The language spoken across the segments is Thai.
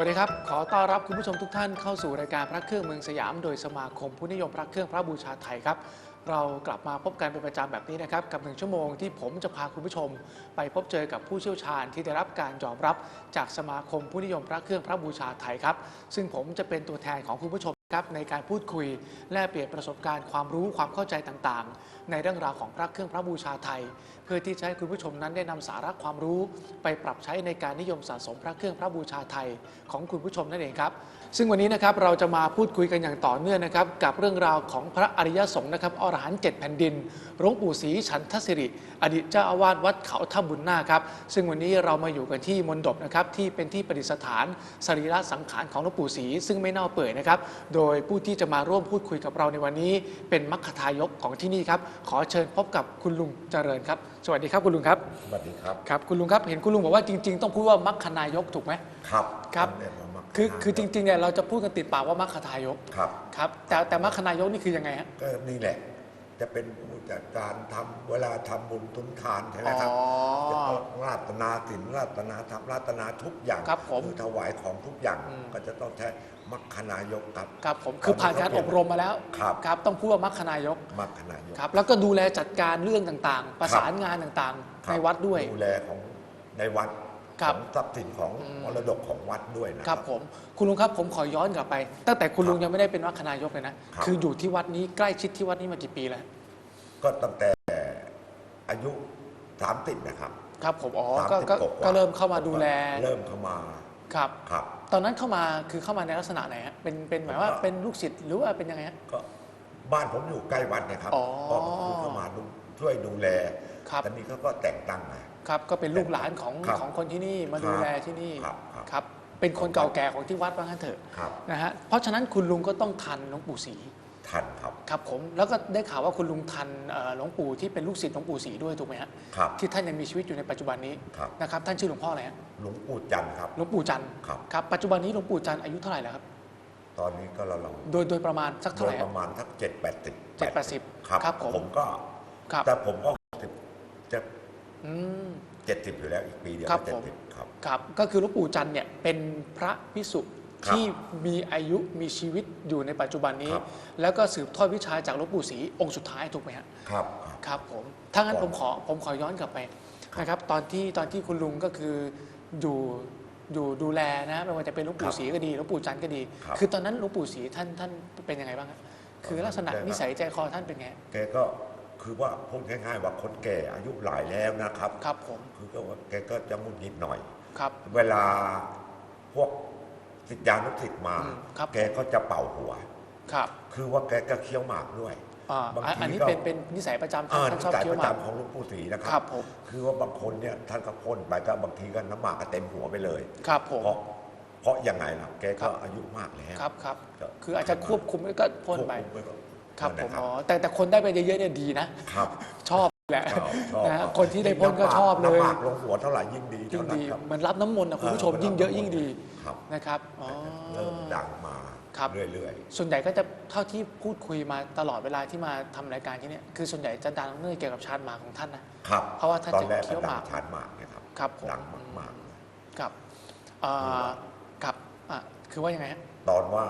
สวัสดีครับ ขอต้อนรับคุณผู้ชมทุกท่านเข้าสู่รายการพระเครื่องเมืองสยาม โดยสมาคมผู้นิยมพระเครื่องพระบูชาไทยครับ เรากลับมาพบกันเป็นประจำแบบนี้นะครับ กับหนึ่งชั่วโมงที่ผมจะพาคุณผู้ชม ไปพบเจอกับผู้เชี่ยวชาญที่ได้รับการยอมรับจากสมาคมผู้นิยมพระเครื่องพระบูชาไทยครับ ซึ่งผมจะเป็นตัวแทนของคุณผู้ชม ครับในการพูดคุยแลกเปลี่ยนประสบการณ์ความรู้ความเข้าใจต่างๆ ในเรื่องราวของพระเครื่องพระบูชาไทย เพื่อที่จะให้คุณผู้ชมนั้นได้นำสาระความรู้ ไปปรับใช้ในการนิยมสะสมพระเครื่องพระบูชาไทย ของคุณผู้ชมนั่นเองครับ ซึ่งวันนี้นะครับเราจะมาพูดคุยกันอย่างต่อเนื่องนะครับกับเรื่องราวของพระอริยสงฆ์นะครับอรหันต์เจ็ดแผ่นดินหลวงปู่ศรีฉันทศิริ อดีตเจ้าอาวาสวัดเขาถ้ำบุญนาคครับซึ่งวันนี้เรามาอยู่กันที่มณฑปนะครับที่เป็นที่ประดิษฐานสรีระสังขารของหลวงปู่ศรีซึ่งไม่เน่าเปื่อยนะครับโดยผู้ที่จะมาร่วมพูดคุยกับเราในวันนี้ เป็นมัคคทายกของที่นี่ครับขอเชิญพบกับคุณลุงเจริญครับ สวัสดีครับคุณลุงครับสวัสดีครับครับคุณลุงครับเห็นคุณลุงบอกว่าจริง ๆ ต้องพูดว่ามัคคนายกถูกไหมครับครับ ต้องเรียกว่ามัคคือณายกคือจริงๆเนี่ยเราจะพูดกันติดปากว่ามัคคทายกครับ ครับ แต่แต่มัคคนายกนี่คือยังไงฮะ ก็นี่แหละ จะเป็นผู้จัดการทำเวลาทำบุญทุนทานใช่ไหมครับอ๋อจะต้องราตนาสินราตนาธรรมราตนาทุกอย่างครับผมอถวายของทุกอย่างอืม ก็จะต้องใช้มัคคนายกครับ ครับผมคือผ่านการอบรมมาแล้วครับ ครับ ต้องพูดว่ามัคคนายกมัคคนายก ครับแล้วก็ดูแลจัดการเรื่องต่างๆ ประสานงานต่างคๆ รับในวัดด้วย ดูแลของในวัด ครับของทรัพย์สินของอืม มรดกของวัดด้วยนะคครัรับบ ผมคุณลุงครับผมขอย้อนกลับไป ตั้งแต่คุณลุงครับยังไม่ได้เป็นมัคคนายกเลยนะครับ คืออยู่ที่วัดนี้ใกล้ชิดที่วัดนี้มากี่ปีแล้วก็ตั้งแต่อายุสามสิบนะครับครับ ผมอ๋อสามก็สิบก็กว่าๆก็เริ่มเข้ามาดูแลเริ่มเข้ามาครับ ครับ ตอนนั้นเข้ามาคือเข้ามาในลักษณะไหนฮะเป็นเป็นหมายว่าก็เป็นลูกศิษย์หรือว่าเป็นยังไงฮะ ก็บ้านผมอยู่ใกล้วัดนะครับอ๋อก็คือเข้ามาดูช่วยดูแลครับ ตอนนี้เขาก็แต่งตั้งมา ครับก็เป็นลูกหลานของครับของคนที่นี่มาดูแลที่นี่ครับครับครับเป็นคนเก่าแก่ของที่วัดว่างั้นเถอะครับ นะฮะเพราะฉะนั้นคุณลุงก็ต้องทันหลวงปู่ศรีทันครับ ครับผมแล้วก็ได้ข่าวว่าคุณลุงทันเอ่อหลวงปู่ที่เป็นลูกศิษย์หลวงปู่ศรีด้วยถูกไหมฮะครับ ที่ท่านยังมีชีวิตอยู่ในปัจจุบันนี้ครับ นะครับท่านชื่อหลวงพ่ออะไรฮะหลวงปู่จันทร์ครับ หลวงปู่จันทร์ครับ ครับปัจจุบันนี้หลวงปู่จันทร์อายุเท่าไหร่แล้วครับตอนนี้ก็เราเราโดยโดยประมาณสักโดเท่าไหยร่ปฮะ ระมาณสักเจ็ดแปดสิบเจ็ดแปดสิบครับ ครับผมผมก็ ครับ แต่ผมก็สิบจะ อืมเจ็ดสิบอยู่แล้วอีกปีเดียวครับก็เจ็ผดมสิบครับ ครับ ก็คือหลวงปู่จันทร์เนี่ยเป็นพระพิสุครับที่มีอายุมีชีวิตอยู่ในปัจจุบันนี้ ครับ แล้วก็สืบทอดวิชาจากหลวงปู่ศรีองค์สุดท้ายถูกไหมฮะ ครับ ครับครับผม ถ้างั้นครัผบมขอผมขอย้อนกลับไปนะครับ ตอนที่ตอนที่คุณลุงก็คืออยู่อยู่ดูแลนะไม่ว่าจะเป็นหลวงปู่ศรีก็ดีหลวงปู่จันทร์ก็ดี ครับ คือตอนนั้นหลวงปู่ศรีท่านท่านเป็นยังไงบ้างครับคือลักษณะแกก็นิสัยใจคอท่านเป็นไง แกก็ คือว่าพูดง่ายๆว่าคนแก่อายุหลายแล้วนะครับครับผมคือก็ว่าแกก็จะหงุดหงิดหน่อย ครับ เวลาพวกสิทธิยานุสิทธิ์มา อืมครับ แกก็จะเป่าหัว ครับคือว่าแกก็เคี้ยวหมากด้วย อ่าบางทีอันนี้ก็ เป็นเป็นนิสัยประจำท่าอ่านท่านชอบสายเคี้ยปวระหมาก จำของหลวงปู่ศรีนะคครัรับผม คือว่าบางคนเนี่ยท่านก็พ่นไปก็บางทีก็น้ำหมากก็เต็มหัวไปเลย ครับผม เพราะเพราะยังไงล่ะแกครัก็บ อายุมากแล้ว ครับครับก็คืออาจจะควบคุมก็พ่นไป ควบคุมว้ก่อน ครับผนั่มนนะอ๋อแต่แต่คนได้ไปเยอะๆเนี่ยดีนะ ครับ ชอบแหละชอบชอบนะฮะคนที่ได้พ่นก็ชอบเลย น้ำหมากลงหัวเท่าไหร่ยิ่งดียิ่งเท่านั้ดีนครับ เหมือนรับน้ำมนต์นะคุณผู้ชมเออยิ่งเยอะยิ่งดีครับ นะครับอ๋อ เริ่มดังมาครับ เรื่อยส่วนใหญ่ก็จะเท่าที่พูดคุยมาตลอดเวลาที่มาทำรายการที่เนี่ยคือส่วนใหญ่จะดังเรื่องเกี่ยวกับชาญหมากของท่านนะ ๆครับเพราะว่าท่านตอนจะแรกเคี้ยวหมากดังชานหมากเนี่ยครับครับผม ดังมากๆเลยครับเอ่อครับอะคือว่ายังไงฮะ ตอนว่า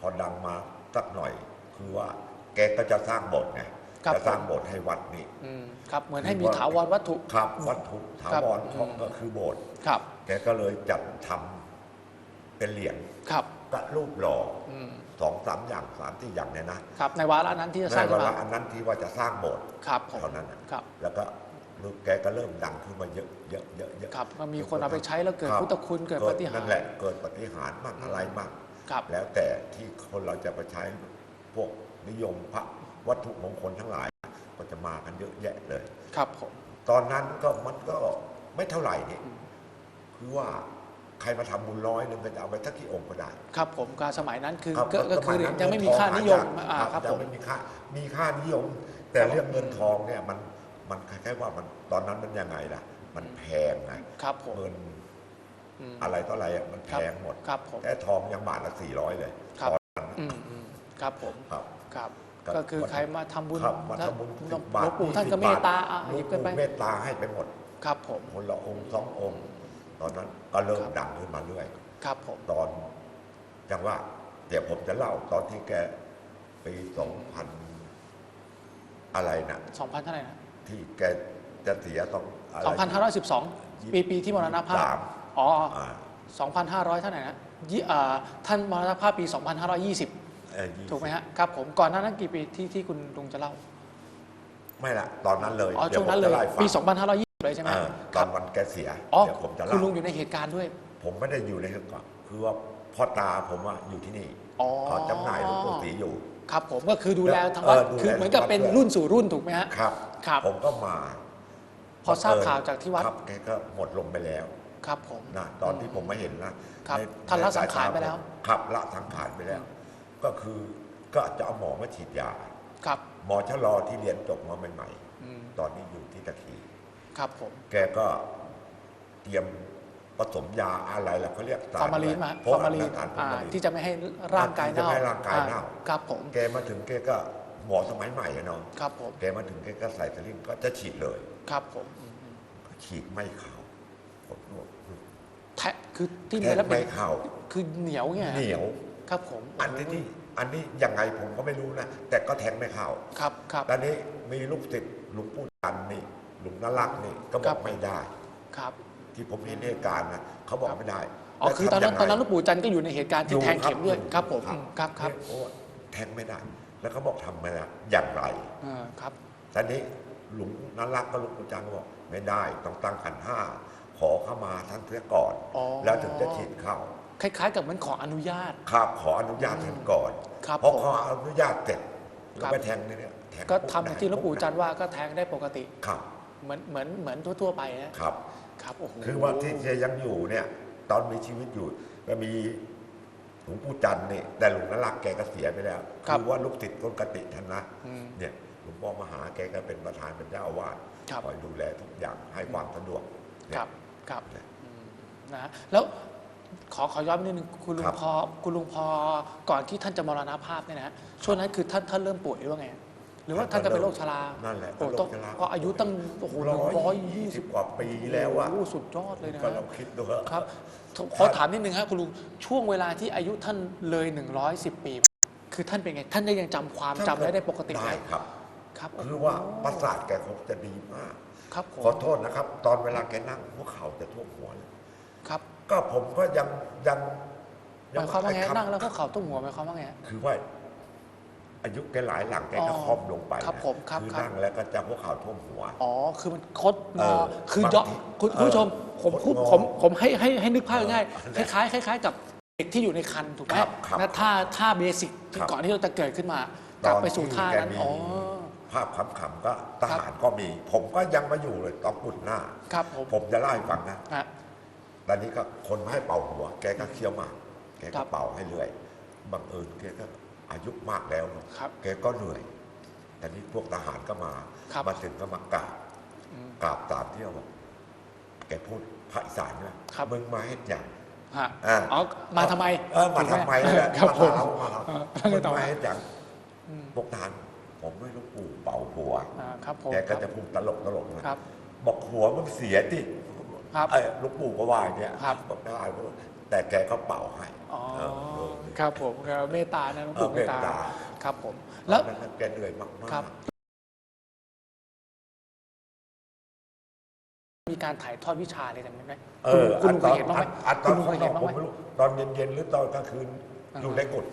พอดังมาสักหน่อย คือว่าแกก็จะสร้างโบสถ์ไงครับ จะสร้างโบสถ์ให้วัดนี่อืมครับ เหมือนให้มีถาวรวัตถุ ครับวัตถุถาวรครับ ก็คือโบสถ์ครับ แกก็เลยจัดทำเป็นเหรียญครับกระรูปหล่ออืมสองสามอย่างสามที่อย่างเนี่ยนะครับในวาระนั้นที่จะสในร้างขึ้เวนมาลาอันนั้นที่ว่าจะสร้างโบสถ์ ครับผมเท่านั้นน่ะ ครับ แล้วก็ลูกแกก็เริ่มดังขึ้นมาเยอะเยอะเยอะเยอะครับก็มีคนเอาไปใช้แล้วเกิดครับพุทธคุณเกิดปาฏิหานั่รินย์แหละเกิดปฏิหารย์มากอะไรมาก ครับ แล้วแต่ที่คนเราจะไปใช้ พวกนิยมพระวัตถุมงคลทั้งหลาย ก็จะมากันเยอะแยะเลย ครับผม ตอนนั้นก็มันก็ไม่เท่าไหร่นี่อืมคือว่าใครมาทำบุญร้อยหนึ่งก็จะเอาไปทักกี่องค์ก็ได้ครับผมการสมัยนั้นคือรับก็ก็คือสนั้นยังไม่มีค่านิยมเงิทองหอ่าายากครับยัผงมไม่มีค่ามีค่านิยม แต่ครับเรื่องเงินทองเนี่ยมันมันคล้ายๆว่ามันตอนนั้นมันยังไงล่ะ มันแพงไงครับผมเงินอืม อะไรต่ออะไรอะมันแพงหมด ครับผมแค่ทองยังบาทละสี่ร้อยเลยครับ ตอนนั้น อืมอืม ครับผมครับครับ ครับ ก็คือใครมาทำบุญครับมาทำบุญหลสิวงบบาทปู่ท่านก็20เมตตาบอะหหลวยิงบกันไปปู่เมตตาให้ไปหมด ครับผม คนละองค์สององค์ ตอนนั้นก็เริ่มครับ ดังขึ้นมาเรื่อย ครับผม ตอนจังว่า เดี๋ยวผมจะเล่าตอนที่แกปีสองพันอะไรนะ2,000เท่าไหร่นะที่แกจะเสียต้องอะไร2,512ปีปีที่มรณภาพ สาม อ๋ออ่า2,500เท่าไหร่นะยี่อ่าท่านมรณภาพปี2,520เอ่อยี่สิบ ถูกไหมฮะครับผมก่อนหน้านั้นกี่ปีที่ที่คุณลุงจะเล่าไม่ละตอนนั้นเลยอ๋อดี๋ช่วงนั้นเลยผมจะาให้ฟังปี 2,520 เลยใช่ไหมเออคตอรันบวันแกเสียอ๋อเดี๋ยวผมจะคุณเล่าลุงอยู่ในเหตุการณ์ด้วย ผมไม่ได้อยู่ในเหตุการณ์คือว่าพ่อตาผมอะอยู่ที่นี่อ๋อ เขาจำหน่ายหลูกปู่ศรีอยู่ ครับผมก็คือดูแลทางวัดเออดูแลคือเหมือนกับทางวัดเป็นด้วยรุ่นสู่รุ่นถูกไหมฮะ ครับ ครับผมก็มาพอทราบบังเญข่าวจากที่วัด ครับแกก็หมดลงไปแล้วครับผม นะตอนที่ผมไม่เห็นนะครับในท่านละใยสังขารตไปแล้วผมครับละสังขารไปแล้ว ก็คือก็จะเอาหมอมาฉีดยา ครับ หมอชะลอที่เรียนจบมาใหม่อืมๆ ตอนนี้อยู่ที่ตะคีครับผม แกก็เตรียมผสมยาอะไรล่ะเขาเรียกฟอร์มาลีนมาพฟวอกร์มาลีนสารฟออ่าร์มาลีน ที่จะไม่ให้ร่างกายที่จะเน่าไม่ให้ร่างกายเน่า อ่ครับผม แกมาถึงแกก็หมอสมัยใหม่อะเนาะครับผม แกมาถึงแกก็ใส่สลิงก็จะฉีดเลย ครับผมอืมอืมฉีดไม่เข้าผมนวดแทะคือที่แทเนื้งอแล้วเป็ไม่นเข้า คือเหนียวไงเหนียว ครับผมอันนี้ที่อันนี้ยังไงผมก็ไม่รู้นะ แต่ก็แทงไม่เข้าครับครับตอนนี้มีลูกศิษย์หลุงปู่จันทร์นี่หลุงนรักษ์นี่ก็บครัอกบไม่ได้ครับ ที่ผมเห็นเหตุการณ์นะเขาบอกไม่ได้อ๋อคือตอนนั้นแล้วตอนนั้นหทำลูกปู่จันทร์ก็อยู่ในเหตุการณ์ที่ยู่แทงเข็มด้วยครับผมคอืรับมครับครับเนี่ยโอ้แทงไม่ได้ แล้วเขาบอกทำไม่ได้อย่างไรอ่าครับตอนนี้หลุงนรักษ์ก็หลุงปู่จันทร์ก็บอกไม่ได้ต้องตั้งขันห้าขอเข้ามาท่านเสียก่อนอ๋อแล้วถึงจะฉีดเข้า คล้าย ๆ กับเหมือนขออนุญาต ครับขออนุญาตท่านก่อนครับพอผม ขออนุญาตเสร็จครัแล้วบไปแทงเนี่ยแทงก็ปุ๊บทำอย่างที่หลวงปู่จันทร์ว่าก็แทงได้ปกติ ครับเหมือนเหมือนเหมือนทั่ว ๆ ไปนะครับ ครับโอ้โหคือว่าที่แกยังอยู่เนี่ย ตอนมีชีวิตอยู่ก็มีหลวงปู่จันทร์นี่แต่หลวงนรักษ์แกก็เสียไปแล้วคือว่าลูกติดต้นกติท่านนะอืม เนี่ยหลวงพ่อมหาแกก็เป็นประธานเป็นเจ้าอาวาสครับ คอยดูแลทุกอย่างให้ความสะดวกเนี่ย ครับครับเนี่ย อืมนะฮะแล้ว ขอขอย้อนนิดนึงคุณลุครังบพอคุณลุงพอก่อนที่ท่านจะมรณภาพเนี่ยนะฮะช่วงนั้นคือท่านท่านเริ่มป่วยหรือว่าไง หรือว่าท่านก็เป็นโรคชรานั่นแหละโอ้ต้องเป็นโรคชรา เพราะอายุตั้งโอ้โหหนึ่งร้อยยี่สิบกว่าปีแล้วอะ โอ้โหสุดยอดเลยนะก็ฮะเราคิดดูว่า ครับขอถามนิดนึงครับคุณลุงช่วงเวลาที่อายุท่านเลย 110 ปี คือท่านเป็นไง ท่านได้ยังจำความจำได้ได้ปกติไหมได้ครับ ครับคือว่าประสาทแกคงจะดีมาก ครับผมขอโทษนะครับ ตอนเวลาแกนั่งหัวเข่าจะท่วมหัวเลยครับ ก็ผมก็ยังยังหมายความว่าไงใช้ำนั่งแล้วก็เข่าตุ้มหัวหมายความว่าไง คือว่า อายุแกหลายหลังแกก็อ๋อค่อมลงไปครับนะผมครับคือครับ นั่งแล้วก็จะหัวเข่าท่วมหัว อ๋อ คือมันคดงเอออคือบางเยาะทีคุณเออคุณผู้ชม ผมคดพูดงอผมผมให้ให้ให้นึกภาพง่ายเออๆคล้ายๆคล้ายๆกับเด็กที่อยู่ในคันถูกไหมครับครับนะท่าท่าเบสิกที่ครับ ก่อนที่เราจะเกิดขึ้นมา กลับไปสู่ท่านั้นที่แกมีอ๋อ ภาพขำๆก็ทหารก็มี ผมก็ยังมาอยู่เลยตอนปุ่นหน้า ครับผม ผมจะเล่าให้ฟังนะ ฮะ ตอนนี้ก็คนมาให้เป่าหัว แกก็เคี้ยวหมาก แกครัก็บเป่าให้เรื่อย บังเอิญแกก็อายุมากแล้วเนอะครับแกก็เหนื่อยแต่นี้พวกทหารก็มา ครับ มาถึงก็มากราบ อืม กราบสามเที่ยวบอกแกพูดภาคอีสานด้วยครับ มึงมาให้อย่าง ฮะอ่า อ๋อมาทำไมเออมาทำไมถูกหเนี่ยครับมาผมหาเรามาหาเออมึงต่อมาให้อย่างอืมพวกทหารผมไม่รู้ปู่เป่าหัว อ่าครับผมแกก็จะพูดตลกตลกๆนะครับ บอกหัวมันเสียดิ ครับเอ้ยหลูกปู่ก็ว่าอย่างเงี้ยครับบอกได้แต่แกก็เป่าให้อ๋อเออเออครับผมครับเมตตานะหลวงปู่เออเมตตาเมตตาครับผมแล้วตอนนั้นแกเหนื่อยมากๆ ครับ มีการถ่ายทอดวิชาอะไรกันไหมเออคุณลุงตเคอยนเห็นบ้างไหมอันตคุอนณลุงเคยเห็นบ้างผไหมมไม่รู้ตอนเย็นๆหรือตอนกลางคืนอ่าอยู่ในกุฏ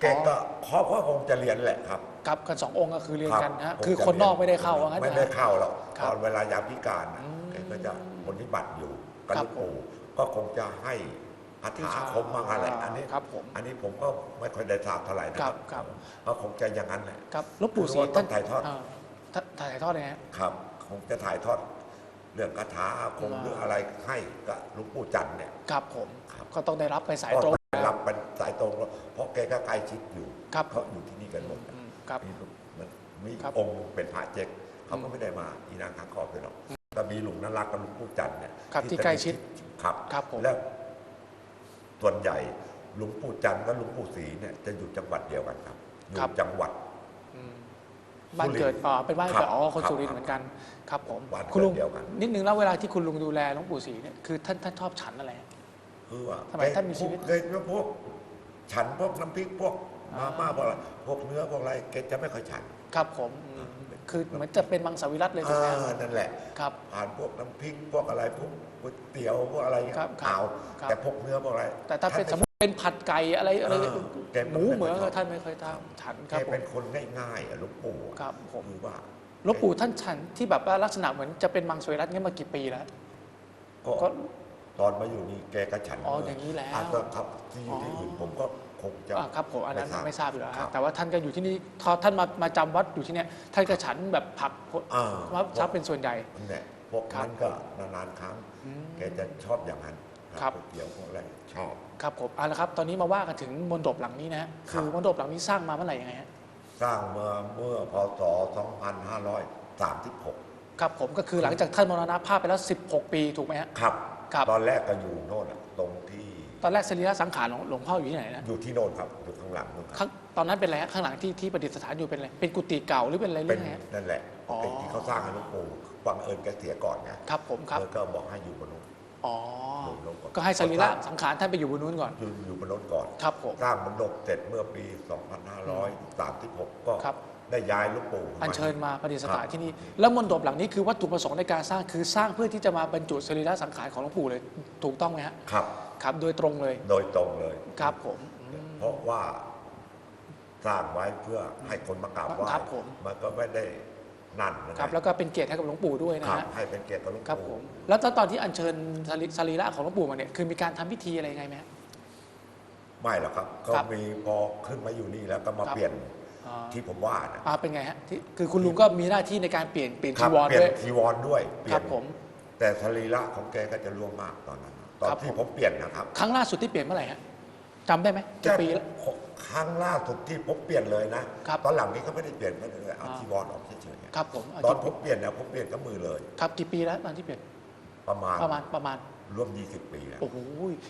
แกก็เขาก็คงจะเรียนแหละครับ ครับกันสององค์ก็คือเรียนกันรันะฮะบคือผมจะคนนอกเรียไม่ได้เข้าว่างั้นไม่นะได้ฮะ เข้าหรอกครับตอนเวลายามพิการนะอืมแกก็จะปฏิบัติอยู่กับครัหบลูกปู่ก็คงจะให้อัฐาคมบ้างอะไรอันนี้ ครับผม อันนี้ผมก็ไม่ค่อยได้ทราบเท่าไหร่นะครับครับ ก็คงจะอย่างนั้นแหละ ครับหลวงปู่ศรีคือว่าต้องถ่ายทอดาท่านถ่ายทอดเลยฮะ ครับ คงจะถ่ายทอดเรื่องคาถาอาคมอ่า หรืออะไรให้กับหลุงปู่จันทร์เนี่ย ครับผม ครับ ก็ต้องได้รับไปสายตรง ก็รับเป็นสายตรงแล้วเพราะแกก็ใกล้ชิดอยู่ครับ เขาอยู่ที่นี่กันหมดอืม ครับมีลูกมันมีครับองค์เป็นพระเจ๊กเขาก็ไม่ได้มาอีนางข้างขอบเลยหรอกแต่มีหลุงนั้นรักกับหลุงปู่จันทร์เนี่ยครับที่ใกล้ชิดครับครับผม แล้วส่วนใหญ่หลุงปู่จันทร์กับหลุงปู่ศรีเนี่ยจะอยู่จังหวัดเดียวกันครับอยู่จังหวัด อืมบ้านเกิดอ๋อเป็นบ้านครัเกิดบอ๋อคนครับสุรินทร์เหมือนกันครับผมบ้านเกิดคุณลุงเดียวกัน นิดนึงแล้วเวลาที่คุณลุงดูแลหลวงปู่ศรีเนี่ยคือท่านท่านชอบฉันอะไรฮะคือว่าสมัยท่านมีชีวิต เคยพวก ฉันพวกน้ำพริกพวกอ่า มาม่าพวกอะไรพวกเนื้อพวกอะไรแกจะไม่ค่อยฉัน ครับผมอืมคือเหมือนจะเป็นมังสวิรัตเลยถูกไหมอ่านั่นแหละ ครับ ผ่านพวกน้ำพริกพวกอะไรพวกก๋วยเตี๋ยวพวกอะไรครับครับเอาครับ แต่พวกเนื้อพวกอะไรแต่ถ้าเป็นสท่มมติเป็นผัดไก่อะไรอะไรเออแกหมูเหมือนไม่ค่อยชอบ ท่านไม่เคยทำฉันคแกรับผเป็ม นคนง่ายๆอะหลูกปู่อะครับผม คือว่าหลวงปู่ท่านฉันที่แบบว่าลักษณะเหมือนจะเป็นมังสวิรัตงี้มากี่ปีแล้ว ก็ก็ตอนมาอยู่นี่แกก็ฉันอ๋อเลอย่างนี้แล้วอาจจะครับที่อยู่ที่อ๋ออื่อื่นผมก็ คงจะ อ่าครับผมอันนั้นไม่ไม่ททราราบบอยู่แล้วครัฮะบแต่ว่าท่านก็อยู่ที่นี่ทอท่านมามาจำวัดอยู่ที่เนี่ยท่านก็ฉันแบบผักอ่า ว่าชับเป็นส่วนใหญ่ นั่นแหละพวกครับนั้นก็นานๆครั้ง อืม แกจะชอบอย่างนั้นครับ ก๋วยเตี๋ยวพวกอะไรชอบ ครับผมเอาละครับ ตอนนี้มาว่ากันถึงมณฑปหลังนี้นะฮะครัคืบ อมณฑปหลังนี้สร้างมาเมื่อไหร่ยังไงฮะสร้างเมื่อเมื่อพศ 2536 ครับผมก็คือหลังจากท่านมรณภาพไปแล้ว 16 ปีถูกไหมฮะ ครับ ครับ ตอนแรกก็อยู่โน่นอะ ตรงที่ตอนแรกสรีระสังขารของหลวงพ่ออยู่ที่ไหนนะอยู่ที่โน่นครับอยู่ข้างหลังนู่นคข้ารับงตอนนั้นเป็นอะไรฮะข้างหลังที่ที่ประดิษฐานอยู่เป็นอะไรเป็นกุฏิเก่าหรือเป็นอะไรหรืเป็อนไงฮะ นั่นแหละอ๋อไอ้ที่เขาสร้างให้หลวงปู่บังเอิญแกเสียก่อนไงครับผมครับเออก็บอกให้อยู่บนนู้น อ๋ออยู่บนนู้นอนก็ให้สรีระสังขารท่านไปอยู่บนนู้นก่อน อยู่อยู่บนนู้นก่อน ครับผม สร้างมณฑปเสร็จเมื่อปี 2536 ก็ครับ ได้ย้ายหลวงปู่อัญเชิญมาประดิษฐานครับที่นี่ แล้วมณฑปหลังนี้คือวัตถุประสงค์ในการสร้างคือสร้างเพื่อที่จะมาบรรจุสรีระสังขารของหลวงปู่เลยถูกต้องไหมฮะครับ ครับ โดยตรงเลย โดยตรงเลย ครับผมอืมเพราะว่าสร้างไว้เพื่อให้คนมากราบไหว้ครับผม มันก็ไม่ได้นั่นนะครับแล้วก็เป็นเกียรติให้กับหลวงปู่ด้วยนะครับฮะให้เป็นเกียรติกับหลวงครับผปู่มแล้วตอนที่อัญเชิญสรีสรีระของหลวงปู่มาเนี่ยคือมีการทำพิธีอะไรยังไงไหมฮะ ไม่หรอกครับ ก็ครับมีพอขึ้นมาอยู่นี่แล้วก็มาครับ เปลี่ยน อ่าที่ผมว่านะอ่าเป็นไงฮะที่คือคุณลุงก็มีหน้าที่ในการเปลี่ยนเปลี่ยนครัจีบวรเปลี่ยด้วนยทีวรด้วยเปลี่คยรันบผม แต่สรีระของแกก็จะล่วงมากตอนนั้นนะตอนครับที่ผม ผมเปลี่ยนนะครับครั้งล่าสุดที่เปลี่ยนเมื่อไหร่ฮะจำได้ไหมกี่ปีแล้วครั้งล่าสุดที่ผมเปลี่ยนเลยนะครับ ตอนหลังนี้ก็ไม่ได้เปลี่ยนไม่ได้เลยเอาอ่าทีวรออกเฉยๆครับผมอะตอนผกี่มเปลี่ยนเนี่ยผมเปลี่ยนกับมือเลย ครับกี่ปีแล้วตอนที่เปลี่ยนประมาณประมาณประมาณ ร่วม 20 ปีแล้ว โอ้โห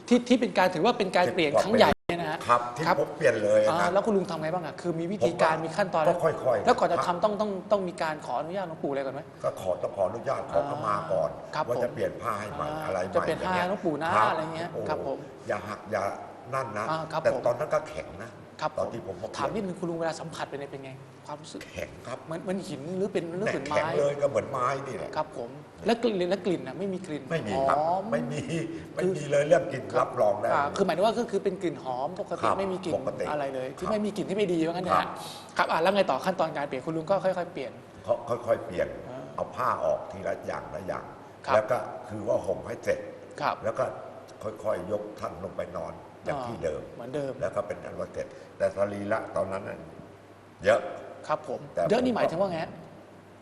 ที่ที่เป็นการถือว่าเป็นการสิบเปลี่ยนกว่าครั้งใหญ่ เนี่ยนะฮะครับที่ครับผมเปลี่ยนเลยอ่านะแล้วคุณลุงทำไงบ้างอะคือมีวิธีการผมว่ามีขั้นตอนก็ค่อยๆแล้วก่อนจะครับทำต้องต้องต้องมีการขออนุญาตหลวงปู่อะไรก่อนไหม ก็ขอต้องขออนุญาตขอเข้ามาก่อน ครับว่าผมจะเปลี่ยนผ้าให้ใหม่อ่าอะไรใหม่จะเปลี่ยนผ้าางงี้ให้หลวงปู่นะคบอะไรเงี้ยโโหครับผมอย่าหักอย่านั่นนะ อ่าครับแต่ผม ตอนนั้นก็แข็งนะครับตอนที่ผมมาถามนิดนึงคุณลุงเวลาสัมผัสเป็นไงเป็นไง ความรู้สึกแข็งครับเหมือนเหมือนหินหรือเป็นหรือเป็นแข็งไม้เลยก็เหมือนไม้นี่แหละ ครับผม แล้วกลิ่นแล้วกลิ่นนะไม่มีกลิ่นไม่มีครับหอมไม่มีไม่มีเลยเรื่องกลินรับรองได้ อ่าคือหมายถึงว่าก็คือเป็นกลิ่นหอมปกครัติบไม่มีกลิ่นปกติอะไรเลย ที่ครับไม่มีกลิ่นที่ไม่ดีว่างั้นนะครับฮะครับอ่าแล้วไงต่อขั้นตอนการเปลี่ยนคุณลุงก็ค่อย ๆ เปลี่ยน เขาค่อย ๆ เปลี่ยนอ่าเอาผ้าออกทีละอย่างละอย่าง ครับ แล้วก็คือว่าห่มให้เสร็จ ครับ แล้วก็ค่อยๆยกท่านลงไปนอนอย่างที่เดิม เหมือนเดิมแล้วก็เป็นอันว่าเสร็จ แต่สรีระตอนนั้นน่ะเยอะ ครับผมแต่เยอะนี่ผมหมายถึงว่าไงฮะ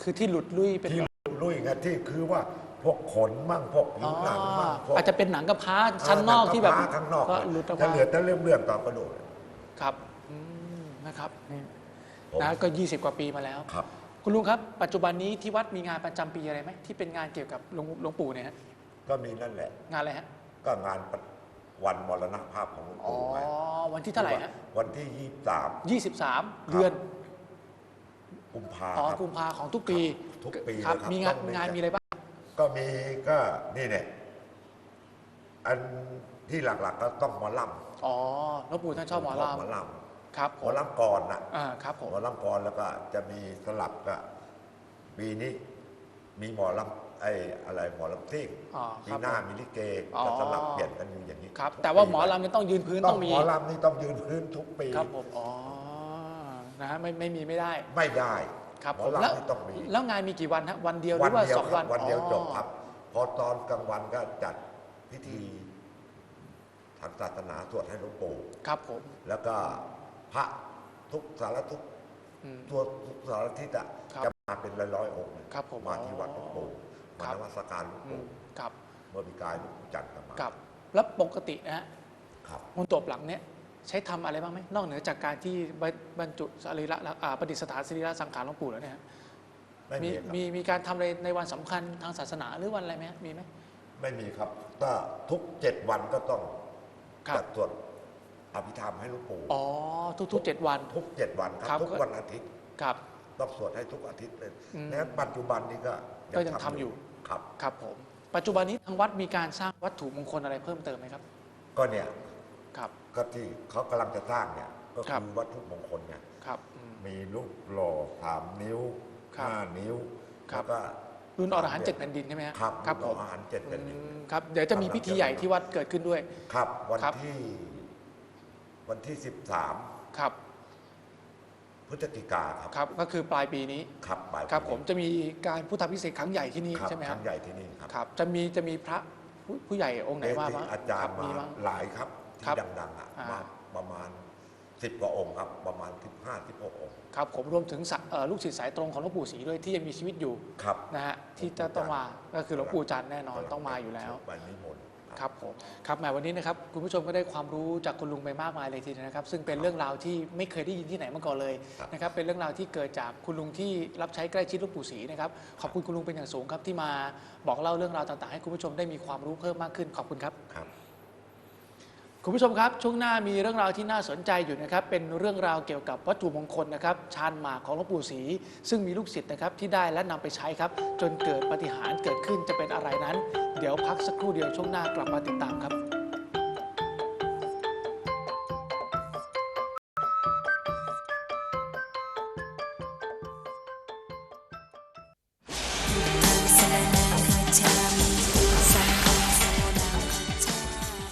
คือที่หลุดลุ่ยเป็นที่ ลุยไงที่คือว่าพวกขนมั่งพวกผิอ๋วอหนังมั่งพวกอาจจะเป็นหนังกระพร้าชั้นนอกที่แบบผ้าข้างนอกก็หลุดออกจะมาเหลือแต่เรื่องเรื่องๆตอนกระโดดครับอืมนะครับนี่ผมนะก็ 20 กว่าปีมาแล้วครับ คุณลุงครับ ปัจจุบันนี้ที่วัดมีงานประจำปีอะไรไหมที่เป็นงานเกี่ยวกับหลวงหลวงปู่เนี่ยฮะก็มีนั่นแหละ งานอะไรฮะก็งานวันมรณภาพของหลวงอ๋อปู่ไงวันที่เท่าไหร่ฮะวันที่ยี่สาม 23 เดือนกุมภาอ๋อครับกุมภาของทุกปี ทุกปีครับเลยครับมีงานต้องมีงานมีอะไรบ้าง ก็มีก็นี่เนี่ยอันที่หลักๆก็ต้องหมอลำอ๋อหลวงปู่ท่านชอบหมอลหมอลำครับำหผมอลำก่อนนะอ่าครับผหมมอลำก่อนแล้วก็จะมีสลับก็ปีนี้มีหมอลำไอ้อะไรหมอลำซิ่งอ๋อปีครับหน้าผม มีลิเกอ๋อ ก็สลับเปลี่ยนกันอยู่อย่างนี้ครับ ทุกแต่ว่าปีหมอลำเนี่ยต้องยืนพื้นต้ต้อองงหมีมอลำนี่ต้องยืนพื้นทุกปี ครับผมอ๋อนะฮะไม่ไม่มีไม่ได้ ไม่ได้ ครับหมผอมแล้วลำนี่ต้องมี แล้วงานมีกี่วันฮะวันเดียวหวัรือว่าเดียวสองควัรันบวันเดียวอ๋อจบครับ พอตอนกลางวันก็จัดพิธีทางศาสนาสวดให้หลวงปู่ครับผมแล้วก็พระทุกสารทุกอืม ตัวทุกสารทิศอะครับจะมาเป็นร้อยๆองค์ครับผมมาที่วัดหลวงปู่คมารับ นมัสการหลวงอืปู่มครับเมื่อมีกายหลวงปู่จันทร์กันมาครับ แล้วปกตินะฮะครับมนตบหลังเนี่ย ใช้ทำอะไรบ้างไหมนอกเหนือจากการที่บรรบรรจุสรีระอ่าประดิษฐานสรีระสังขารหลวงปู่แล้วเนี่ยฮะไม่มีมีครับมีมีการทำอะไรในวันสำคัญทางศาสนาหรือวันอะไรไหมฮะมีไหมไม่มีครับก็ทุกเจ็ดวันก็ต้องครับจัดสวดอภิธรรมให้หลวงปู่อ๋อทุกๆเจ็ดวัน ทุกเจ็ดวันคครัรับบทุกวันอาทิตย์ครับต้องสวดให้ทุกอาทิตย์เลยอืมแล้วปัจจุบันนี้ก็ก็ยังทำอยู่ครับครับผมปัจจุบันนี้ทางวัดมีการสร้างวัตถุมงคลอะไรเพิ่มเติมไหมครับ ก็เนี่ยครับ ก็ที่เขากำลังจะสร้างเนี่ยก็ครับ คือวัตถุมงคลไงครับอืม มีรูปหล่อสามนิ้วครับห้านิ้วครับ แล้วก็ รุ่นอรหันต์เจ็ดแผ่นดินใช่ไหมฮะครับครับรุ่ผนมอรหันต์เจ็ดแผ่นดิน อืมครับเดี๋ยวจะมีพิธีใหญ่ที่วัดเกิดขึ้นด้วย ครับวันครับ ที่ วันที่สิบสามครับพฤศจิกาครับครับก็คือปลายปีนี้ครับบ่ายครับปีผมจะมีการพุทธพิเศษกครั้งใหญ่ที่นี่ครับใช่ไหมคครัรั้บงใหญ่ที่นี่ครับครับจะมีจะมีพระผู้ผู้ใหญ่องค์ไหนเกมาจิบ้างอาจารคบย์มามีบ้างหลายครับ ครัที่บดังๆอะอ่าม มาประมาณสิบกว่าองค์ครับ ประมาณสิบห้าสิบหกองค์ครับผมรวมถึงสะเอ่อลูกศิษย์สายตรงของหลวงปู่ศรีด้วยที่ยังมีชีวิตอยู่ครับ นะฮะที่จะต้องมาก็คือหลวงปู่จันทร์แน่นอนต้องมาอยู่แล้ว วันนิมนต์ครับผมครับแหมวันนี้นะครับคุณผู้ชมก็ได้ความรู้จากคุณลุงไปมากมายเลยทีเดียวนะครับ ซึ่งเป็นเรื่องราวที่ไม่เคยได้ยินที่ไหนมาก่อนเลยครับนะครับเป็นเรื่องราวที่เกิดจากคุณลุงที่รับใช้ใกล้ชิดหลูกปู่ศรีนะครับขอบคุณคุณลุงเป็นอย่างสูงครับที่มาบอกเล่าเรื่องราวต่างๆ ให้คุณผู้ชมได้มีความรู้เพิ่มมากขึ้นขอบคุณครับ ครับ คุณผู้ชมครับ ช่วงหน้ามีเรื่องราวที่น่าสนใจอยู่นะครับ เป็นเรื่องราวเกี่ยวกับวัตถุมงคลนะครับชานหมากของหลวงปู่ศรีซึ่งมีลูกศิษย์นะครับที่ได้และนำไปใช้ครับ จนเกิดปาฏิหารย์เกิดขึ้นจะเป็นอะไรนั้น เดี๋ยวพักสักครู่เดียวช่วงหน้ากลับมาติดตามครับ